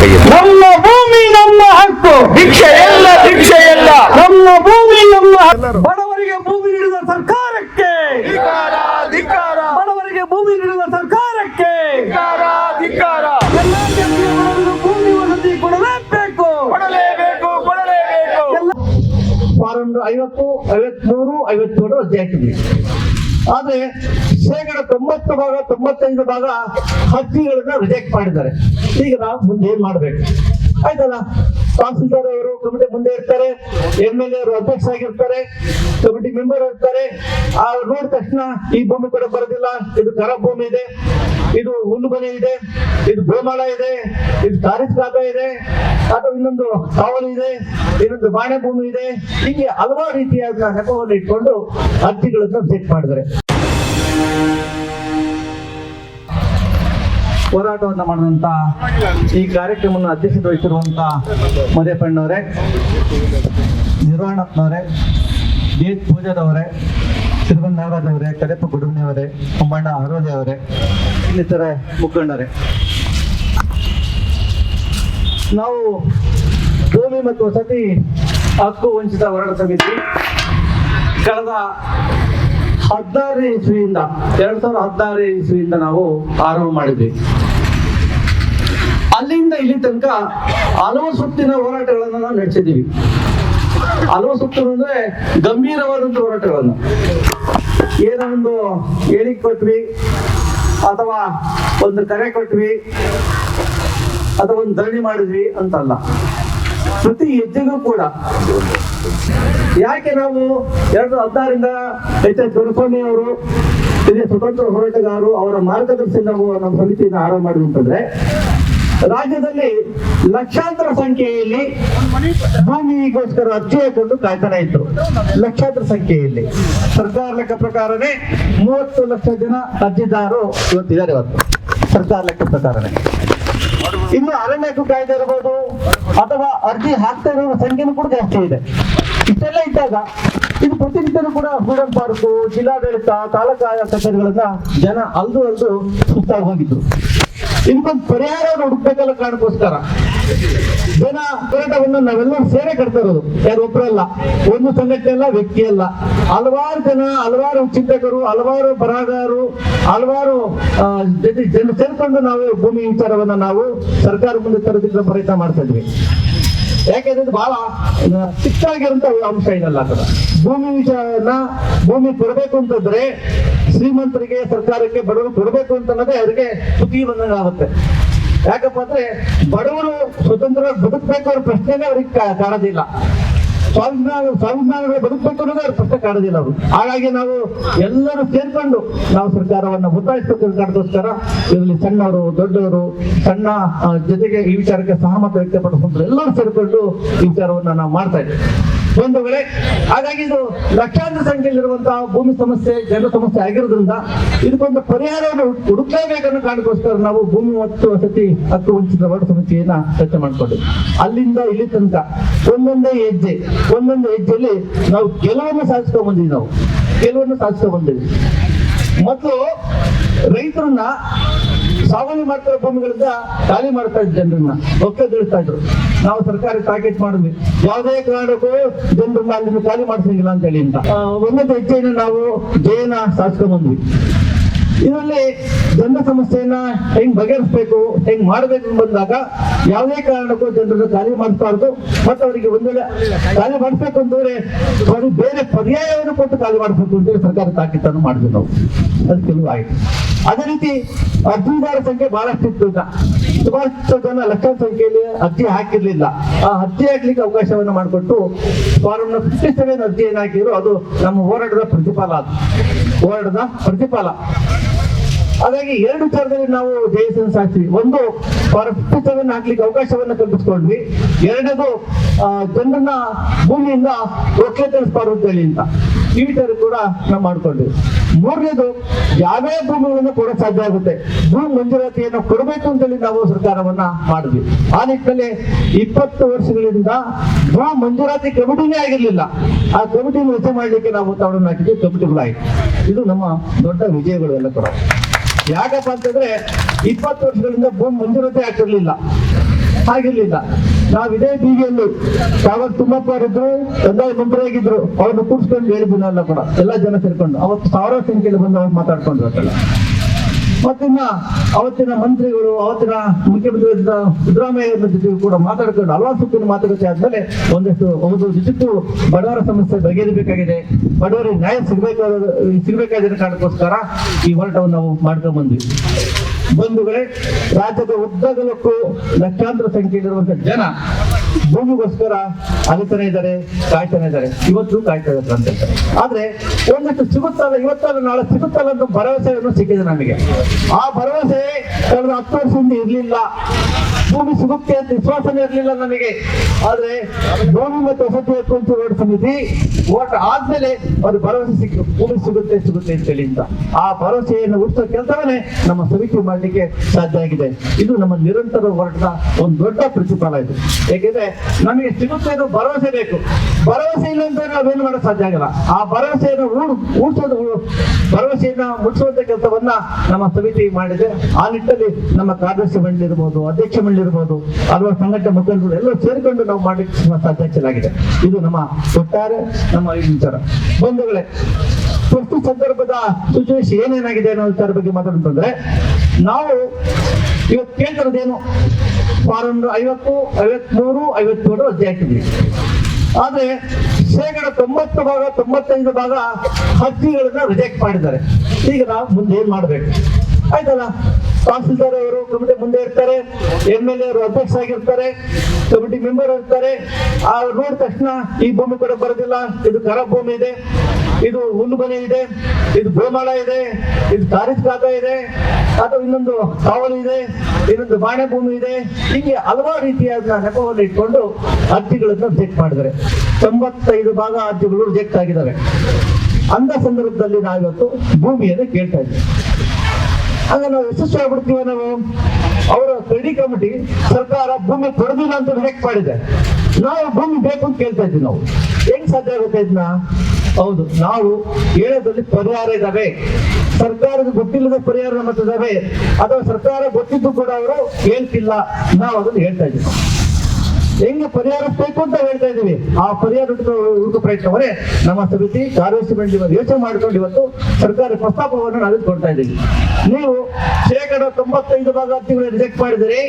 ಕೈಯಲ್ಲಿ. ನಮ್ಮ ಭೂಮಿ ನಮ್ಮ ಹಕ್ಕು. ಭಿಕ್ಷೆ ಎಲ್ಲ ಭಿಕ್ಷೆ ಎಲ್ಲ. ನಮ್ಮ ಭೂಮಿ ನಮ್ಮ. ಬಡವರಿಗೆ ಭೂಮಿ ನೀಡಿದ ಸರ್ಕಾರಕ್ಕೆ. ಬಡವರಿಗೆ ಭೂಮಿ ನೀಡಿದ ಸರ್ಕಾರಕ್ಕೆ. ಎಲ್ಲ ಜಾತಿಯ ಬಡವರಿಗೂ ಭೂಮಿ ವಸತಿ ಕೊಡಲೇಬೇಕು. ಕೊಡಲೇಬೇಕು ಕೊಡಲೇಬೇಕು. ಫಾರಂ ಐವತ್ತು ಐವತ್ಮೂರು ಐವತ್ತೇಳು ರಜೆ ಹಾಕಿದ್ವಿ ಆದ್ರೆ ಶೇಕಡ ತೊಂಬತ್ತು ಭಾಗ, ತೊಂಬತ್ತೈದು ಭಾಗ ಅರ್ಜಿಗಳನ್ನ ರಿಜೆಕ್ಟ್ ಮಾಡಿದ್ದಾರೆ. ಈಗ ನಾವು ಮುಂದೆ ಏನ್ ಮಾಡ್ಬೇಕು? ಆಯ್ತಲ್ಲ? ತಹಸೀಲ್ದಾರ್ ಅವರು ಕಮಿಟಿ ಮುಂದೆ ಇರ್ತಾರೆ ಎಂ ಎಲ್ ಅವರು ಅಧ್ಯಕ್ಷ ಆಗಿರ್ತಾರೆ, ಕಮಿಟಿ ಮೆಂಬರ್ ಇರ್ತಾರೆ. ಅವ್ರು ನೋಡಿದ ತಕ್ಷಣ ಈ ಭೂಮಿ ಕೂಡ ಬರೋದಿಲ್ಲ. ಇದು ಕರ ಭೂಮಿ ಇದೆ. ಇದು ಹುಲ್ಲು ಮನೆ ಇದೆ. ಇದು ಗೋಮಾಳ ಇದೆ. ಇದು ತಾರೀಫ್ ಖಾತಾ ಇದೆ. ಅಥವಾ ಇನ್ನೊಂದು ಕಾವಲು ಇದೆ. ಇನ್ನೊಂದು ಬಾಣೆ ಭೂಮಿ ಇದೆ. ಹೀಗೆ ಹಲವಾರು ರೀತಿಯಾದ ನೆಪವನ್ನು ಇಟ್ಕೊಂಡು ಅರ್ಜಿಗಳನ್ನು ಸೆಟ್ ಮಾಡಿದ್ದಾರೆ. ಹೋರಾಟವನ್ನು ಮಾಡಿದಂತ ಈ ಕಾರ್ಯಕ್ರಮವನ್ನು ಅಧ್ಯಕ್ಷತೆ ವಹಿಸಿರುವಂತ ಮದೇಪಣ್ಣವರೇ ನಿರ್ವಹಣಪ್ಪನವರೇ ಡಿ ಎಚ್ ಪೂಜಾದವರೇ ತಿರುವನ್ ನಾಗರಾಜ್ ಅವರೇ ಕಡೆಪ್ಪ ಗುಡುಮನೆಯವರೇ ಕುಮ್ಮಣ್ಣ ಹರೋಜಿ ಅವರೇ, ಇನ್ನಿತರ ಮುಖಂಡರೇ. ನಾವು ಭೂಮಿ ಮತ್ತು ವಸತಿ ಹಕ್ಕು ವಂಚಿತ ಹೋರಾಟ ಸಮಿತಿ ಕಳೆದ ಹದಿನಾರನೇ ಇಸ್ವಿಯಿಂದ, ಎರಡ್ ಸಾವಿರದ ಹದಿನಾರನೇ ಇಸ್ವಿಯಿಂದ ನಾವು ಆರಂಭ ಮಾಡಿದ್ವಿ. ಇಲ್ಲಿ ತನಕ ಹಲವು ಸುತ್ತಿನ ಹೋರಾಟಗಳನ್ನ ನಾವು ನಡೆಸಿದ್ದೀವಿ. ಹಲವು ಸುತ್ತು ಅಂದ್ರೆ ಗಂಭೀರವಾದಂತ ಹೋರಾಟಗಳನ್ನ. ಏನೊಂದು ಹೇಳಿಕೆ ಕೊಟ್ವಿ, ಅಥವಾ ಒಂದು ಕರೆ ಕೊಟ್ವಿ, ಅಥವಾ ಒಂದು ಧರಣಿ ಮಾಡಿದ್ವಿ ಅಂತಲ್ಲ. ಪ್ರತಿ ಹೆಜ್ಜೆಗೂ ಕೂಡ. ಯಾಕೆ ನಾವು ಎರಡು ಹದಿನಾರಿಂದ ಎಚ್ ಎಸ್ ಅವರು, ಹಿರಿಯ ಸ್ವತಂತ್ರ ಹೋರಾಟಗಾರರು ಅವರ ಮಾರ್ಗದರ್ಶನ ನಾವು ನಮ್ಮ ಸಮಿತಿಯನ್ನು ಆರಂಭ ಮಾಡುವಂತಂದ್ರೆ ರಾಜ್ಯದಲ್ಲಿ ಲಕ್ಷಾಂತರ ಸಂಖ್ಯೆಯಲ್ಲಿ ಭೂಮಿಗೋಸ್ಕರ ಅರ್ಜಿ ಹಾಕೊಂಡು ಕಾಯ್ತಾನೆ ಇತ್ತು ಲಕ್ಷಾಂತರ ಸಂಖ್ಯೆಯಲ್ಲಿ. ಸರ್ಕಾರ ಲೆಕ್ಕ ಪ್ರಕಾರನೇ ಮೂವತ್ತು ಲಕ್ಷ ಜನ ಅರ್ಜಿದಾರರು ಇವತ್ತಿದ್ದಾರೆ ಇವತ್ತು. ಸರ್ಕಾರ ಲೆಕ್ಕ ಪ್ರಕಾರನೇ. ಇನ್ನು ಅರಣ್ಯಕ್ಕೂ ಕಾಯ್ದೆ ಇರಬಹುದು ಅಥವಾ ಅರ್ಜಿ ಹಾಕ್ತಾ ಇರೋ ಸಂಖ್ಯೆನೂ ಕೂಡ ಜಾಸ್ತಿ ಇದೆ. ಇಷ್ಟೆಲ್ಲ ಇದ್ದಾಗ ಇದು ಪ್ರತಿನಿತ್ಯನೂ ಕೂಡ ಫ್ರೀಡಂ ಪಾರ್ಕು, ಜಿಲ್ಲಾಡಳಿತ, ತಾಲೂಕಾ ಕಚೇರಿಗಳನ್ನ ಜನ ಅಲ್ದು ಅಲ್ದು ಸುತ್ತಾಗಿ ಹೋಗಿದ್ರು. ಇದಕ್ಕೊಂದು ಪರಿಹಾರ ಹುಡುಕ್ಬೇಕಲ್ಲ ಕಾರಣಕ್ಕೋಸ್ಕರ ಜನ ಹೋರಾಟವನ್ನು ನಾವೆಲ್ಲರೂ ಸೇರೆ ಕಟ್ತಾ ಇರೋದು. ಯಾರು ಒಬ್ಬರಲ್ಲ ಒಂದು ಸಂಘಟನೆ ಅಲ್ಲ ವ್ಯಕ್ತಿ ಅಲ್ಲ. ಹಲವಾರು ಜನ ಹಲವಾರು ಚಿಂತಕರು ಹಲವಾರು ಬರಹಗಾರರು ಹಲವಾರು ಆ, ಜನ ಸೇರ್ಕೊಂಡು ನಾವು ಭೂಮಿ ವಿಚಾರವನ್ನ ನಾವು ಸರ್ಕಾರ ಮುಂದೆ ತರೋದಕ್ಕೆ ಪ್ರಯತ್ನ ಮಾಡ್ತಾ ಇದ್ವಿ. ಯಾಕೆಂದ್ರೆ ಬಹಳ ಚಿಕ್ಕಾಗಿರುವಂತ ಅಂಶ ಇದಲ್ಲ ಭೂಮಿ ವಿಚಾರನ ಭೂಮಿ ಕೊಡಬೇಕು ಅಂತಂದ್ರೆ ಶ್ರೀಮಂತರಿಗೆ ಸರ್ಕಾರಕ್ಕೆ ಬಡವರು ಕೊಡಬೇಕು ಅಂತ ಅನ್ನೋದೇ ಅವರಿಗೆ ಸುದ್ದಿ ಬಂದಂಗೆ ಆಗುತ್ತೆ. ಯಾಕಪ್ಪ ಅಂದ್ರೆ ಬಡವರು ಸ್ವತಂತ್ರ ಬದುಕಬೇಕು ಅವ್ರ ಪ್ರಶ್ನೆನೇ ಅವ್ರಿಗೆ ಕಾಣೋದಿಲ್ಲ. ಸ್ವಾಭಿಮಾನ ಸ್ವಾಭಿಮಾನಗಳು ಬದುಕಬೇಕು ಅನ್ನೋದೇ ಅವ್ರ ಪ್ರಶ್ನೆ ಕಾಣೋದಿಲ್ಲ ಅವರು. ಹಾಗಾಗಿ ನಾವು ಎಲ್ಲರೂ ಸೇರ್ಕೊಂಡು ನಾವು ಸರ್ಕಾರವನ್ನ ಒತ್ತಾಯಿಸಬೇಕು ಕಾರಣಕ್ಕೋಸ್ಕರ ಇದರಲ್ಲಿ ಸಣ್ಣವರು, ದೊಡ್ಡವರು, ಸಣ್ಣ ಜೊತೆಗೆ ಈ ವಿಚಾರಕ್ಕೆ ಸಹಮತ ವ್ಯಕ್ತಪಡಿಸಿದ್ರು ಎಲ್ಲರೂ ಸೇರಿಕೊಂಡು ಈ ವಿಚಾರವನ್ನ ನಾವು ಮಾಡ್ತಾ ಇದ್ದೇವೆ. ವೇಳೆ ಹಾಗಾಗಿ ಇದು ಲಕ್ಷಾಂತರ ಸಂಖ್ಯೆಯಲ್ಲಿರುವಂತಹ ಭೂಮಿ ಸಮಸ್ಯೆ ಜನ ಸಮಸ್ಯೆ ಆಗಿರೋದ್ರಿಂದ ಇದಕ್ಕೊಂದು ಪರಿಹಾರವನ್ನು ಹುಡುಕಲೇಬೇಕನ್ನು ಕಾರಣಕ್ಕೋಸ್ಕರ ನಾವು ಭೂಮಿ ಮತ್ತು ವಸತಿ ಹಕ್ಕು ವಂಚಿತ ವರ್ಗ ಸಮಿತಿಯನ್ನ ಚರ್ಚೆ ಮಾಡಿಕೊಂಡಿದ್ವಿ. ಅಲ್ಲಿಂದ ಇಲ್ಲಿ ತನಕ ಒಂದೊಂದೇ ಹೆಜ್ಜೆ, ಒಂದೊಂದು ಹೆಜ್ಜೆಯಲ್ಲಿ ನಾವು ಕೆಲವನ್ನು ಸಾಧಿಸ್ಕೊಂಡ್ ಬಂದಿದ್ವಿ ನಾವು. ಕೆಲವನ್ನು ಸಾಧಿಸ್ಕೊಂಡ್ ಬಂದಿದ್ವಿ. ಮತ್ತು ರೈತರನ್ನ ಸಾಗುವಳಿ ಮಾಡ್ತಿರೋ ಭೂಮಿಗಳಿಂದ ಖಾಲಿ ಮಾಡ್ತಾ ಇದ್ದ ಜನರನ್ನ ಒಕ್ಕಲಿಸ್ತಾ ಇದ್ರು. ನಾವು ಸರ್ಕಾರಿ ಪ್ಯಾಕೇಜ್ ಮಾಡಿದ್ವಿ. ಯಾವುದೇ ಕಾರಣಕ್ಕೂ ಜನರನ್ನ ಅಲ್ಲಿಂದ ಖಾಲಿ ಮಾಡಿಸಂಗಿಲ್ಲ ಅಂತ ಹೇಳಿ ಅಂತ. ಒಂದೊಂದು ಹೆಜ್ಜೆಯನ್ನು ನಾವು ಜಯನ ಸಾಧಿಸ್ಕೊಂಡ್ ಬಂದ್ವಿ. ಇದರಲ್ಲಿ ಜನರ ಸಮಸ್ಯೆಯನ್ನ ಹೆಂಗ್ ಬಗೆಹರಿಸಬೇಕು, ಹೆಂಗ್ ಮಾಡಬೇಕು ಬಂದಾಗ ಯಾವುದೇ ಕಾರಣಕ್ಕೂ ಜನರನ್ನು ಖಾಲಿ ಮಾಡಿಸಬಾರ್ದು. ಮತ್ತು ಅವರಿಗೆ ಒಂದು ವೇಳೆ ಖಾಲಿ ಮಾಡಿಸ್ಬೇಕು ಅಂತಂದ್ರೆ ಅವ್ರಿಗೆ ಬೇರೆ ಪರ್ಯಾಯವನ್ನು ಕೊಟ್ಟು ಖಾಲಿ ಮಾಡಿಸ್ಬೇಕು ಅಂತೇಳಿ ಸರ್ಕಾರ ತಾಕೀತನ್ನು ಮಾಡಿದ್ವಿ ನಾವು. ಅದು ಕೆಲವು ಆಯ್ತು ಅದೇ ರೀತಿ ಅರ್ಜಿದಾರ ಸಂಖ್ಯೆ ಬಹಳಷ್ಟು ಇತ್ತು ಸುಮಾರಷ್ಟು ಜನ ಲಕ್ಷ ಸಂಖ್ಯೆಯಲ್ಲಿ ಅರ್ಜಿ ಹಾಕಿರ್ಲಿಲ್ಲ. ಆ ಅರ್ಜಿ ಹಾಕ್ಲಿಕ್ಕೆ ಅವಕಾಶವನ್ನು ಮಾಡಿಕೊಟ್ಟು ಫಾರಂ ಫಿಫ್ಟಿ ಸೆವೆನ್ ಅರ್ಜಿ ಏನ್ ಹಾಕಿದ್ರು ಅದು ನಮ್ಮ ಹೋರಾಟದ ಪ್ರತಿಫಲ ಅದು. ಹೋರಾಟದ ಪ್ರತಿಫಲ. ಹಾಗಾಗಿ ಎರಡು ಥರದಲ್ಲಿ ನಾವು ಜಯಸನ್ ಸಾಧಿಸಿ ಒಂದು ಪ್ರಸ್ತುತವನ್ನು ಹಾಕ್ಲಿಕ್ಕೆ ಅವಕಾಶವನ್ನು ಕಲ್ಪಿಸ್ಕೊಂಡ್ವಿ. ಎರಡನೇದು ಜನರನ್ನ ಭೂಮಿಯಿಂದ ಒಕ್ಕಲೆತರಿಸಬಾರ್ದು ಸ್ಪರ್ಧೆಯಲ್ಲಿ ಅಂತ ಈ ವಿಚಾರ ಕೂಡ ನಾವು ಮಾಡ್ಕೊಂಡ್ವಿ. ಮೂರನೇದು, ಯಾವ್ಯಾವ ಭೂಮಿಗಳನ್ನು ಕೂಡ ಸಾಧ್ಯ ಆಗುತ್ತೆ? ಭೂ ಮಂಜೂರಾತಿಯನ್ನು ಕೊಡಬೇಕು ಅಂತೇಳಿ ನಾವು ಸರ್ಕಾರವನ್ನ ಮಾಡಿದ್ವಿ. ಆ ನಿಟ್ಟಿನಲ್ಲಿ ಇಪ್ಪತ್ತು ವರ್ಷಗಳಿಂದ ಭೂ ಮಂಜೂರಾತಿ ಕಮಿಟಿನೇ ಆಗಿರ್ಲಿಲ್ಲ. ಆ ಕಮಿಟಿಯನ್ನು ರಚನೆ ಮಾಡಲಿಕ್ಕೆ ನಾವು ಒತ್ತಡವನ್ನು ಹಾಕಿದ್ವಿ. ಕಮಿಟಿಗಳಾಯಿತು. ಇದು ನಮ್ಮ ದೊಡ್ಡ ವಿಜಯಗಳು ಎಲ್ಲ ಕೂಡ ಯಾಕಪ್ಪ ಅಂತಂದ್ರೆ ಇಪ್ಪತ್ತು ವರ್ಷಗಳಿಂದ ಭೂಮಿ ಮಂಜೂರತೆ ಆಗ್ತಿರ್ಲಿಲ್ಲ. ಆಗಿರ್ಲಿಲ್ಲ. ನಾವು ಇದೇ ಬೀದಿಯಲ್ಲಿ ಯಾವಾಗ ತುಂಬಪ್ಪ ಇದ್ರು ಕಂದಾಯ ಮಂತ್ರಿಯಾಗಿದ್ರು ಅವ್ರನ್ನ ಕೂರ್ಸ್ಕೊಂಡು ನಾನು ಕೂಡ. ಎಲ್ಲ ಜನ ಸೇರ್ಕೊಂಡು. ಅವತ್ತು ಸಾವಿರಾರು ಸಂಖ್ಯೆಯಲ್ಲಿ ಬಂದು ಅವ್ರು ಮಾತಾಡ್ಕೊಂಡು ಮತ್ತಿನ್ನ ಅವತ್ತಿನ ಮಂತ್ರಿಗಳು, ಅವತ್ತಿನ ಮುಖ್ಯಮಂತ್ರಿ ಸಿದ್ದರಾಮಯ್ಯ ಅವರ ಜೊತೆ ಕೂಡ ಮಾತಾಡ್ಕೊಂಡು ಹಲವಾರು ಸುತ್ತಿನ ಮಾತುಕತೆ ಆದ್ಮೇಲೆ ಒಂದಷ್ಟು ಒಂದು ನಿಜಕ್ಕೂ ಬಡವರ ಸಮಸ್ಯೆ ಬಗೆಹರಿಬೇಕಾಗಿದೆ. ಬಡವರಿಗೆ ನ್ಯಾಯ ಸಿಗಬೇಕಾದ ಸಿಗಬೇಕಾದ ಕಾರಣಕ್ಕೋಸ್ಕರ ಈ ಹೋರಾಟವನ್ನು ನಾವು ಮಾಡ್ಕೊಂಡು ಬಂದ್ವಿ. ಬಂಧುಗಳೇ, ರಾಜ್ಯದ ಉದ್ದಗಲಕ್ಕೂ ಲಕ್ಷಾಂತರ ಸಂಖ್ಯೆಯಲ್ಲಿರುವಂತಹ ಜನ ಭೂಮಿಗೋಸ್ಕರ ಅಲಿತಾನೆ ಇದ್ದಾರೆ, ಕಾಯ್ತಾನೆ ಇದ್ದಾರೆ. ಇವತ್ತು ಕಾಯ್ತಾ ಇದ್ದಾರೆ ಅಂತ ಹೇಳ್ತಾರೆ. ಆದ್ರೆ ಒಂದಷ್ಟು ಸಿಗುತ್ತಲ್ಲ, ಇವತ್ತಲ್ಲ ನಾಳೆ ಸಿಗುತ್ತಲ್ಲ ಅಂತ ಭರವಸೆಯನ್ನು ಸಿಕ್ಕಿದೆ ನಮಗೆ. ಆ ಭರವಸೆ ಕಳೆದ ಹತ್ತು ವರ್ಷದಿಂದ ಇರಲಿಲ್ಲ. ಭೂಮಿ ಸಿಗುತ್ತೆ ಅಂತ ವಿಶ್ವಾಸನೇ ಇರಲಿಲ್ಲ ನನಗೆ. ಆದ್ರೆ ಭೂಮಿ ಮತ್ತು ವಸತಿ ಹಕ್ಕು ರೋಡ್ ಸಮಿತಿ ಓಟ್ ಆದ್ಮೇಲೆ ಅದು ಭರವಸೆ ಸಿಕ್ಕು ಭೂಮಿ ಸಿಗುತ್ತೆ ಸಿಗುತ್ತೆ ಅಂತೇಳಿ ಅಂತ. ಆ ಭರವಸೆಯನ್ನು ಉಳಿಸೋ ಕೆಲಸವನ್ನೇ ನಮ್ಮ ಸಮಿತಿ ಮಾಡಲಿಕ್ಕೆ ಸಾಧ್ಯ ಆಗಿದೆ. ಇದು ನಮ್ಮ ನಿರಂತರ ಹೋರಾಟದ ಒಂದು ದೊಡ್ಡ ಪ್ರತಿಫಲ ಇದು. ಏಕೆಂದ್ರೆ ನಮಗೆ ಸಿಗುತ್ತೆ ಅನ್ನೋ ಭರವಸೆ ಬೇಕು. ಭರವಸೆ ಇಲ್ಲ ಅಂತ ನಾವೇನು ಮಾಡಕ್ ಸಾಧ್ಯ ಆಗಲ್ಲ. ಆ ಭರವಸೆಯನ್ನು ಉಳಿಸೋದು ಭರವಸೆಯನ್ನ ಮುಟ್ಟಿಸುವಂತ ಕೆಲಸವನ್ನ ನಮ್ಮ ಸಮಿತಿ ಮಾಡಿದೆ. ಆ ನಿಟ್ಟಲ್ಲಿ ನಮ್ಮ ಕಾರ್ಯದರ್ಶಿ ಮಂಡಳಿ ಇರ್ಬೋದು, ಅಧ್ಯಕ್ಷ ಮಂಡಳಿ ಇರ್ಬೋದು, ಅಲ್ವಾ ಸಂಘಟನೆ ಮುಖಂಡರು ಎಲ್ಲ ಸೇರಿಕೊಂಡು ನಾವು ಮಾಡಲಿಕ್ಕೆ ಸಾಧ್ಯಲಾಗಿದೆ ಇದು ನಮ್ಮ ಒಟ್ಟಾರೆ, ನಮ್ಮ ವಿಚಾರ. ಬಂಧುಗಳೇ, ಪ್ರಸ್ತುತ ಸಂದರ್ಭದ ಸಿಚುವೇಶನ್ ಏನೇನಾಗಿದೆ ಅನ್ನೋ ವಿಚಾರ ಬಗ್ಗೆ ಮಾತಾಡ್ತಂದ್ರೆ ನಾವು ಇವತ್ತು ಕೇಂದ್ರದೇನು ಫಾರಂ ಐವತ್ತು, ಐವತ್ಮೂರು ಐವತ್ತೇಳು ಅರ್ಜಿ ಹಾಕಿದ್ವಿ ಆದ್ರೆ ಶೇಕಡ ತೊಂಬತ್ತು ಭಾಗ, ತೊಂಬತ್ತೈದು ಭಾಗ ಅರ್ಜಿಗಳನ್ನ ರಿಜೆಕ್ಟ್ ಮಾಡಿದ್ದಾರೆ. ಈಗ ನಾವು ಮುಂದೆ ಏನ್ ಮಾಡ್ಬೇಕು? ಆಯ್ತಲ್ಲ? ತಹಸೀಲ್ದಾರ್ ಅವರು ಕಮಿಟಿ ಮುಂದೆ ಇರ್ತಾರೆ ಎಂ ಎಲ್ ಎ ಅವರು ಅಧ್ಯಕ್ಷ ಆಗಿರ್ತಾರೆ, ಕಮಿಟಿ ಮೆಂಬರ್ ಇರ್ತಾರೆ. ಆ ನೋಡಿದ ತಕ್ಷಣ ಈ ಭೂಮಿ ಕೂಡ ಬರೋದಿಲ್ಲ. ಇದು ಖರಾಬ್ ಭೂಮಿ ಇದೆ. ಇದು ಹುಲ್ಲು ಮನೆ ಇದೆ. ಇದು ಗೋಮಾಳ ಇದೆ. ಇದು ತಾರೀಫ್ ಇದೆ. ಅಥವಾ ಇನ್ನೊಂದು ಕಾವಲು ಇದೆ. ಇನ್ನೊಂದು ಬಾಣೆ ಭೂಮಿ ಇದೆ. ಹೀಗೆ ಹಲವಾರು ರೀತಿಯಾದ ನೆಪವನ್ನು ಇಟ್ಕೊಂಡು ಅರ್ಜಿಗಳನ್ನು ರಿಜೆಕ್ಟ್ ಮಾಡಿದ್ದಾರೆ. ತೊಂಬತ್ತೈದು ಭಾಗ ಅರ್ಜಿಗಳು ರಿಜೆಕ್ಟ್ ಆಗಿದ್ದಾವೆ. ಅಂತ ಸಂದರ್ಭದಲ್ಲಿ ನಾವಿವತ್ತು ಭೂಮಿಯನ್ನು ಕೇಳ್ತಾ ಇದ್ದೀವಿ. ಆಗ ನಾವು ಯಶಸ್ವಿ ಆಗ್ಬಿಡ್ತೀವ ನಾವು? ಅವರ ಸ್ಟಡಿ ಕಮಿಟಿ ಸರ್ಕಾರ ಭೂಮಿ ಕೊಡೋದಿಲ್ಲ ಅಂತ ರಿಜೆಕ್ಟ್ ಮಾಡಿದೆ? ನಾವು ಭೂಮಿ ಬೇಕು ಅಂತ ಕೇಳ್ತಾ ಇದ್ವಿ ನಾವು. ಹೆಂಗ್ ಸಾಧ್ಯ ಆಗುತ್ತೆ ಇದನ್ನ? ಹೌದು, ನಾವು ಹೇಳೋದ್ರಲ್ಲಿ ಪರಿಹಾರ ಇದಾವೆ. ಸರ್ಕಾರದ ಗೊತ್ತಿಲ್ಲದ ಪರಿಹಾರ ನಮ್ಮ ಅಥವಾ ಸರ್ಕಾರ ಗೊತ್ತಿದ್ದು ಕೂಡ ಅವರು ಹೇಳ್ತಿಲ್ಲ. ನಾವು ಅದನ್ನು ಹೇಳ್ತಾ ಇದ್ದೀವಿ. ಹೆಂಗೆ ಪರಿಹಾರ ಬೇಕು ಅಂತ ಹೇಳ್ತಾ ಇದೀವಿ ಆ ಪರಿಹಾರ ಹುಡುಕು ಪ್ರಯತ್ನವರೇ, ನಮ್ಮ ಸಮಿತಿ ಮಂಡಳಿ ಯೋಚನೆ ಮಾಡ್ಕೊಂಡು ಇವತ್ತು ಸರ್ಕಾರ ಪ್ರಸ್ತಾಪವನ್ನು ನಾವು ಕೊಡ್ತಾ ಇದ್ದೀವಿ. ನೀವು ಶೇಕಡ ತೊಂಬತ್ತೈದು ಭಾಗ ಅರ್ಜಿಗಳು ರಿಜೆಕ್ಟ್ ಮಾಡಿದರೆ,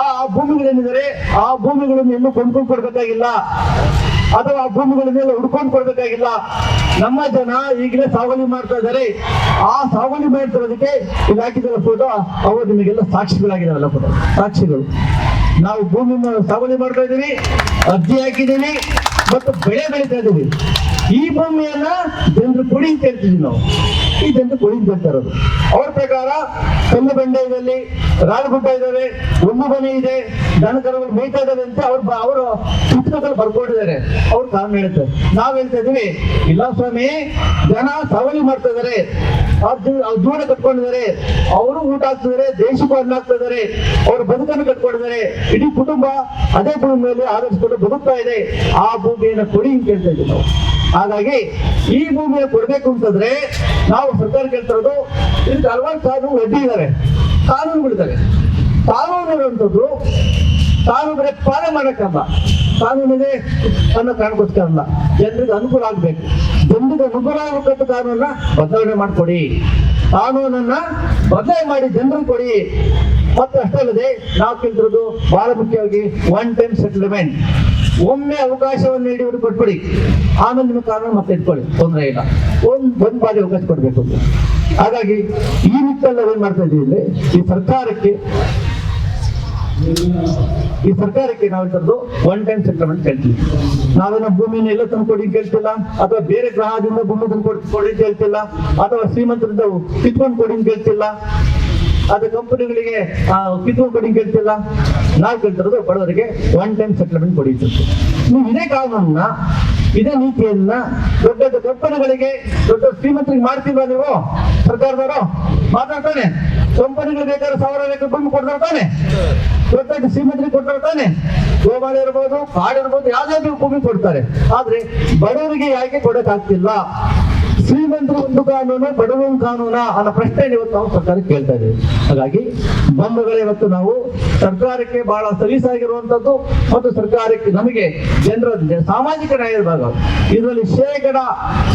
ಆ ಭೂಮಿಗಳೇನಿದ್ದಾರೆ, ಆ ಭೂಮಿಗಳನ್ನು ಇನ್ನೂ ಕೊಂಡ್ಕೊಂಡು ಕೊಡ್ಬೇಕಾಗಿಲ್ಲ. ಅಥವಾ ಆ ಭೂಮಿಗಳನ್ನೆಲ್ಲ ಹುಡ್ಕೊಂಡು ಕೊಡ್ಬೇಕಾಗಿಲ್ಲ. ನಮ್ಮ ಜನ ಈಗಲೇ ಸಾವಳಿ ಮಾಡ್ತಾ ಇದ್ದಾರೆ. ಆ ಸಾವಳಿ ಮಾಡ್ತಿರೋದಕ್ಕೆ ಇಲ್ಲಿ ಹಾಕಿದ ಫೋಟೋ ಅವರು ನಿಮಗೆಲ್ಲ ಸಾಕ್ಷಿಗಳಾಗಿದಾವಲ್ಲ ಫೋಟೋ ಸಾಕ್ಷಿಗಳು. ನಾವು ಭೂಮಿ ಸಾಗುವಳಿ ಮಾಡ್ತಾ ಇದ್ದೀವಿ, ಅರ್ಜಿ ಹಾಕಿದ್ದೀವಿ ಮತ್ತು ಬೆಳೆ ಬೆಳೀತಾ ಇದ್ದೀವಿ. ಈ ಭೂಮಿಯನ್ನ ಜನರು ಕೊಡಿ ಅಂತ ಹೇಳ್ತಿದ್ವಿ ನಾವು. ಈ ಜನರು ಕೊಡಿ ಅಂತ ಹೇಳ್ತಾ ಇರೋದು. ಅವ್ರ ಪ್ರಕಾರ ಕಲ್ಲು ಬಂಡೆ ಇದರಲ್ಲಿ ರಾಳಗುಡ್ಡ ಇದಾವೆ ಒಂದು ಮನೆ ಇದೆ ದನಕರಗಳು ಮೇಯ್ತಾ ಇದಾವೆ ಅಂತ ಅವ್ರು ಅವರು ಪುಸ್ತಕದಲ್ಲಿ ಬರ್ಕೊಂಡಿದ್ದಾರೆ ಅವ್ರು ಕಾರಣ ಹೇಳ್ತಾರೆ. ನಾವ್ ಹೇಳ್ತಾ ಇದೀವಿ, ಇಲ್ಲ ಸ್ವಾಮಿ, ಜನ ಸವಳಿ ಮಾಡ್ತಾ ಇದಾರೆ. ಜೋಡ ಕಟ್ಕೊಂಡಿದ್ದಾರೆ. ಅವರು ಊಟ ಹಾಕ್ತಿದ್ದಾರೆ, ದೇಶಕ್ಕೂ ಅನ್ನ ಹಾಕ್ತಾ ಇದಾರೆ ಅವ್ರ ಬದುಕನ್ನು ಕಟ್ಕೊಂಡಿದ್ದಾರೆ. ಇಡೀ ಕುಟುಂಬ ಅದೇ ಭೂಮಿ ಮೇಲೆ ಆಧರಿಸಿಕೊಂಡು ಬದುಕ್ತಾ ಇದೆ. ಆ ಭೂಮಿಯನ್ನು ಕೊಡಿ ಅಂತ ಕೇಳ್ತಾ ಇದ್ದೀವಿ ನಾವು. ಹಾಗಾಗಿ ಈ ಭೂಮಿಯ ಕೊಡ್ಬೇಕು ಅಂತಂದ್ರೆ ನಾವು ಸರ್ಕಾರ ಕೇಳ್ತಿರೋದು ಇದಕ್ಕೆ ಹಲವಾರು ಕಾನೂನು ಅಡ್ಡಿ ಇದ್ದಾರೆ ಕಾನೂನುಗಳಿದ್ದಾರೆ ಕಾನೂನು ಇರುವಂಥದ್ದು ತಾನು ಬರೀ ಪಾಲನೆ ಮಾಡಕ್ಕಲ್ಲ ಕಾನೂನಿಗೆ ಅನ್ನೋ ಕಾರಣಕ್ಕೋಸ್ಕರ ಅಲ್ಲ. ಜನರಿಗೆ ಅನುಕೂಲ ಆಗ್ಬೇಕು. ಜನರಿಗೆ ಅನುಕೂಲ ಆಗಬೇಕಂತ ಕಾನೂನನ್ನ ಬದಲಾವಣೆ ಮಾಡಿಕೊಡಿ. ಕಾನೂನನ್ನ ಬದಲಾವಣೆ ಮಾಡಿ ಜನರಿಗೆ ಕೊಡಿ. ಮತ್ತೆ ಅಷ್ಟೇ ಅಲ್ಲದೆ ನಾವು ಕೇಳ್ತಿರೋದು ಬಹಳ ಮುಖ್ಯವಾಗಿ ಒನ್ ಟೈಮ್ ಸೆಟಲ್ಮೆಂಟ್ ಒಮ್ಮೆ ಅವಕಾಶವನ್ನು ನೀಡಿ ಅವರು ಕೊಟ್ಬಿಡಿ. ಆಮೇಲೆ ನಿಮ್ಮ ಕಾರಣ ಮತ್ತೆ ಇಟ್ಕೊಳ್ಳಿ, ತೊಂದರೆ ಇಲ್ಲ. ಒಂದ್ ಒಂದ್ ಬಾರಿ ಅವಕಾಶ ಕೊಡ್ಬೇಕು. ಹಾಗಾಗಿ ಈ ನಿಟ್ಟಲ್ಲಿ ಏನ್ ಮಾಡ್ತಾ ಇದ್ದೀವಿ ಅಂದ್ರೆ, ಈ ಸರ್ಕಾರಕ್ಕೆ ಈ ಸರ್ಕಾರಕ್ಕೆ ನಾವು ತರದು ಒನ್ ಟೈಮ್ ಸೆಟ್ಲ್ಮೆಂಟ್ ಕೇಳ್ತೀವಿ ನಾವೇನೋ ಭೂಮಿನ ಎಲ್ಲ ತಂದ್ಕೊಡಿ ಅಂತ ಕೇಳ್ತಿಲ್ಲ ಅಥವಾ ಬೇರೆ ಗ್ರಹದಿಂದ ಭೂಮಿ ತಂದ್ಕೊಡಿ ಕೊಡಿ ಅಂತ ಹೇಳ್ತಿಲ್ಲ, ಅಥವಾ ಶ್ರೀಮಂತರಿಂದ ಕಿತ್ಕೊಂಡು ಕೊಡಿ ಕೇಳ್ತಿಲ್ಲ ಅದು ಕಂಪನಿಗಳಿಗೆ ಕಿತ್ಕೊಂಡು ಕೊಡಿ ಕೇಳ್ತಿಲ್ಲ. ನಾವು ಕೇಳ್ತಿರೋದು ಬಡವರಿಗೆ ಒನ್ ಟೈಮ್ ಸೆಟ್ಲ್ಮೆಂಟ್ ಕೊಡಿ ಅಂತ ಹೇಳ್ತೀವಿ. ನೀವು ಇದೇ ಕಾನೂನನ್ನ, ಇದೇ ನೀತಿಯನ್ನ ದೊಡ್ಡ ದೊಡ್ಡ ಕಂಪನಿಗಳಿಗೆ, ದೊಡ್ಡ ಶ್ರೀಮಂತರಿಗೆ ಮಾಡ್ತಿಲ್ವಾ ನೀವು? ಸರ್ಕಾರದವರು? ಮಾತಾಡ್ತಾನೆ ಕಂಪನಿಗಳು ಬೇಕಾದ್ರೆ ಸಾವಿರ ಕಂಪನಿ ಭೂಮಿ ಕೊಡ್ತಾ ತಾನೆ ದೊಡ್ಡ ದೊಡ್ಡ ಶ್ರೀಮಂತರಿಗೆ ಕೊಡ್ತಾರೆ ತಾನೆ ಗೋಮಾಳ ಇರ್ಬೋದು, ಕಾಡು ಇರ್ಬೋದು ಯಾವ್ದಾದ್ರು ಭೂಮಿ ಕೊಡ್ತಾರೆ. ಆದ್ರೆ ಬಡವರಿಗೆ ಯಾಕೆ ಕೊಡಕ್ಕಾಗ್ತಿಲ್ಲ? ಶ್ರೀಮಂತರು ಒಂದು ಕಾನೂನು, ಬಡವನ ಕಾನೂನ ಅನ್ನೋ ಪ್ರಶ್ನೆ ಇವತ್ತು ನಾವು ಸರ್ಕಾರಕ್ಕೆ ಕೇಳ್ತಾ ಇದ್ದೀವಿ. ಹಾಗಾಗಿ ಬಂಧುಗಳೇ ಇವತ್ತು ನಾವು ಸರ್ಕಾರಕ್ಕೆ ಬಹಳ ಸಲೀಸಾಗಿರುವಂತದ್ದು ಮತ್ತು ಸರ್ಕಾರಕ್ಕೆ ನಮಗೆ ಜನರ ಸಾಮಾಜಿಕ ನ್ಯಾಯದ ಭಾಗ ಇದರಲ್ಲಿ ಶೇಕಡ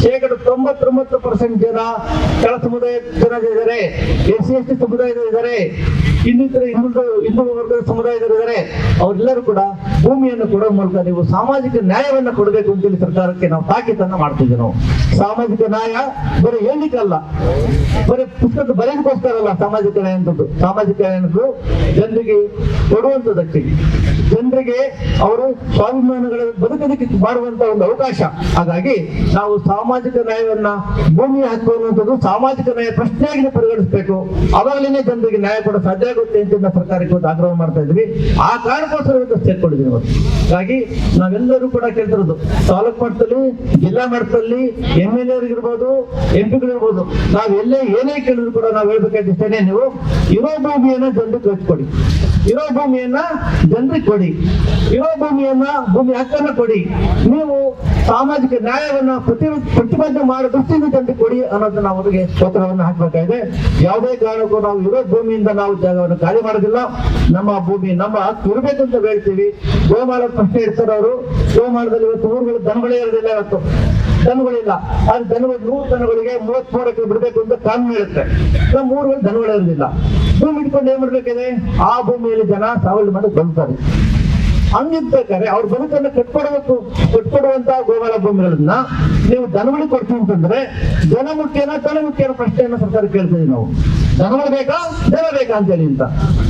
ಶೇಕಡ ತೊಂಬತ್ತೊಂಬತ್ತು ಪರ್ಸೆಂಟ್ ಜನ ಕೆಳ ಸಮುದಾಯ ಜನ ಇದ್ದಾರೆ ಎಸ್ ಸಿ ಎಸ್ ಟಿ ಸಮುದಾಯದ ಇದ್ದಾರೆ ಇನ್ನಿತರ ಹಿಂದುಳಿದ ಹಿಂದೂ ವರ್ಗದ ಸಮುದಾಯದವರಿದ್ದಾರೆ, ಅವರೆಲ್ಲರೂ ಕೂಡ ಭೂಮಿಯನ್ನು ಕೊಡೋ ಮೂಲಕ ನೀವು ಸಾಮಾಜಿಕ ನ್ಯಾಯವನ್ನ ಕೊಡಬೇಕು ಅಂತೇಳಿ ಸರ್ಕಾರಕ್ಕೆ ನಾವು ತಾಕೀತನ್ನ ಮಾಡ್ತಿದ್ವಿ ನಾವು. ಸಾಮಾಜಿಕ ನ್ಯಾಯ ಬರೀ ಹೇಳಿಕಲ್ಲ ಬರೀ ಪುಸ್ತಕ ಬರೆಯಕ್ಕೋಸ್ಕರ ಅಲ್ಲ ಸಾಮಾಜಿಕ ನ್ಯಾಯ ಅಂತದ್ದು ಸಾಮಾಜಿಕ ನ್ಯಾಯ ಜನರಿಗೆ ಕೊಡುವಂತದಕ್ಕೆ ಜನರಿಗೆ ಅವರು ಸ್ವಾಭಿಮಾನಗಳ ಬದುಕೋದಕ್ಕೆ ಮಾಡುವಂತ ಒಂದು ಅವಕಾಶ. ಹಾಗಾಗಿ ನಾವು ಸಾಮಾಜಿಕ ನ್ಯಾಯವನ್ನ ಭೂಮಿ ಹಕ್ಕು ಅನ್ನುವಂಥದ್ದು ಸಾಮಾಜಿಕ ನ್ಯಾಯ ಪ್ರಶ್ನೆಯಾಗಿ ಪರಿಗಣಿಸಬೇಕು. ಅವಾಗಲೇ ಜನರಿಗೆ ನ್ಯಾಯ ಕೂಡ ಸಾಧ್ಯ ಆಗುತ್ತೆ ಅಂತ ಸರ್ಕಾರಕ್ಕೆ ಒಂದು ಆಗ್ರಹ ಮಾಡ್ತಾ ಇದ್ವಿ. ಆ ಕಾರಣಕ್ಕೋಸ್ಕರ ಸೇರ್ಕೊಂಡಿದ್ದೀವಿ ಇವತ್ತು ಹಾಗಾಗಿ ನಾವೆಲ್ಲರೂ ಕೂಡ ಕೇಳ್ತಿರೋದು, ತಾಲೂಕು ಮಟ್ಟದಲ್ಲಿ, ಜಿಲ್ಲಾ ಮಟ್ಟದಲ್ಲಿ ಎಂ ಎಲ್ ಇರ್ಬೋದು ಎಂ ಪಿಗಳಿರ್ಬೋದು ನಾವೆಲ್ಲೇ ಏನೇ ಕೇಳಿದ್ರು ಕೂಡ ನಾವು ಹೇಳ್ಬೇಕಾಗಿದ್ದೇನೆ ನೀವು ಇರೋ ಭೂಮಿಯನ್ನ ಜನರಿಗೆ ಕಳ್ಸಿಕೊಡಿ. ಇರೋ ಭೂಮಿಯನ್ನ ಜನರಿಗೆ ಕೊಡಿ. ಇರೋ ಭೂಮಿಯನ್ನ ಭೂಮಿ ಹಕ್ಕನ್ನ ಕೊಡಿ. ನೀವು ಸಾಮಾಜಿಕ ನ್ಯಾಯವನ್ನ ಪ್ರತಿ ಪ್ರತಿಪಾದನೆ ಮಾಡೋ ದೃಷ್ಟಿಯಿಂದ ಜನರಿಗೆ ಕೊಡಿ ಅನ್ನೋದನ್ನ ಅವರಿಗೆ ಸ್ತೋತ್ರವನ್ನು ಹಾಕಬೇಕಾಗಿದೆ. ಯಾವುದೇ ಕಾರಣಕ್ಕೂ ನಾವು ಇರೋ ಭೂಮಿಯಿಂದ ನಾವು ಜಾಗವನ್ನು ಖಾಲಿ ಮಾಡೋದಿಲ್ಲ. ನಮ್ಮ ಭೂಮಿ, ನಮ್ಮ ಹಕ್ಕು ಇರಬೇಕು ಅಂತ ಹೇಳ್ತೀವಿ. ಗೋಮಾಳ ಪ್ರಶ್ನೆ ಇರ್ತಾರೆ ಅವರು. ಗೋಮಾಳದಲ್ಲಿ ಇವತ್ತು ಊರುಗಳು ದನಗಳೇ ಇರೋದಿಲ್ಲ ಇವತ್ತು. ದನಗಳಿಲ್ಲ ಆದ್ರೆ ದನಗಳು ನೂರು ದನಗಳಿಗೆ ಮೂವತ್ ಮೂರಕ್ಕೆ ಬಿಡಬೇಕು ಅಂತ ಕಾನೂನು ಹೇಳುತ್ತೆ. ನಮ್ಮ ಊರುಗಳು ದನಗಳಿರಲಿಲ್ಲ ಭೂಮಿ ಇಟ್ಕೊಂಡು ಏನ್ ಮಾಡ್ಬೇಕಿದೆ? ಆ ಭೂಮಿಯಲ್ಲಿ ಜನ ಸಾವಳಿ ಮಾಡಿ ಬಂತಾರೆ ಹಂಗಿರ್ಬೇಕಾದ್ರೆ ಅವ್ರ ಬದುಕನ್ನು ಕಟ್ಕೊಡ್ಬೇಕು ಕಟ್ಕೊಡುವಂತ ಗೋಮಾಳ ಭೂಮಿಗಳನ್ನ ನೀವು ದನಗಳಿಗೆ ಕೊಡ್ತೀವಿ ಅಂತಂದ್ರೆ ದನ ಮುಖ್ಯನ ತಲೆ ಮುಖ್ಯನ ಪ್ರಶ್ನೆಯನ್ನ ಸರ್ಕಾರ ಕೇಳ್ತೀವಿ ನಾವು. ದನಗಳು ಬೇಕಾ? ದನ ಬೇಕಾ ಅಂತೇಳಿ ಅಂತ.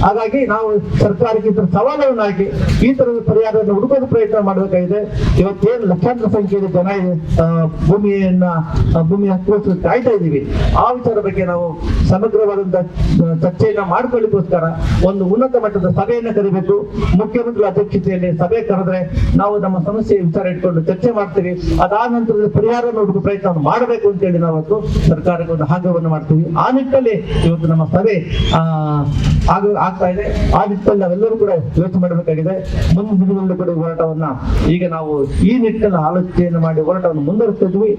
ಹಾಗಾಗಿ ನಾವು ಸರ್ಕಾರಕ್ಕೆ ಈ ತರ ಸವಾಲನ್ನು ಹಾಕಿ ಈ ತರದ ಪರಿಹಾರವನ್ನು ಹುಡುಕೋದು ಪ್ರಯತ್ನ ಮಾಡಬೇಕಾಗಿದೆ. ಇವತ್ತೇನು ಲಕ್ಷಾಂತರ ಸಂಖ್ಯೆಯಲ್ಲಿ ಜನ ಭೂಮಿಯನ್ನ ಭೂಮಿ ಹಕ್ಕು ಕಾಯ್ತಾ ಇದ್ದೀವಿ. ಆ ವಿಚಾರ ಬಗ್ಗೆ ನಾವು ಸಮಗ್ರವಾದಂತ ಆ, ಚರ್ಚೆಯನ್ನ ಮಾಡ್ಕೊಳ್ಳಿಕ್ಕೋಸ್ಕರ ಒಂದು ಉನ್ನತ ಮಟ್ಟದ ಸಭೆಯನ್ನ ಕರಿಬೇಕು. ಮುಖ್ಯಮಂತ್ರಿ ಅಧ್ಯಕ್ಷತೆಯಲ್ಲಿ ಸಭೆ ಕರೆದ್ರೆ ನಾವು ನಮ್ಮ ಸಮಸ್ಯೆ ವಿಚಾರ ಇಟ್ಕೊಂಡು ಚರ್ಚೆ ಮಾಡ್ತೀವಿ. ಅದಾದ ನಂತರದ ಪರಿಹಾರ ನೋಡುವ ಪ್ರಯತ್ನ ಮಾಡಬೇಕು ಅಂತೇಳಿ ನಾವು ನಾವತ್ತು ಸರ್ಕಾರಕ್ಕೆ ಒಂದು ಆಗ್ರಹವನ್ನು ಮಾಡ್ತೀವಿ. ಆ ನಿಟ್ಟಲ್ಲಿ ಇವತ್ತು ನಮ್ಮ ಸಭೆ ಆಗ್ತಾ ಇದೆ. ಆ ನಿಟ್ಟಲ್ಲಿ ನಾವೆಲ್ಲರೂ ಕೂಡ ಯೋಚನೆ ಮಾಡಬೇಕಾಗಿದೆ. ಮುಂದಿನ ದಿನಗಳಲ್ಲಿ ಕೂಡ ಹೋರಾಟವನ್ನ ಈಗ ನಾವು ಈ ನಿಟ್ಟಿನ ಆಲೋಚನೆಯನ್ನು ಮಾಡಿ ಹೋರಾಟವನ್ನು ಮುಂದುವರಿಸ್ತಾ ಇದ್ವಿ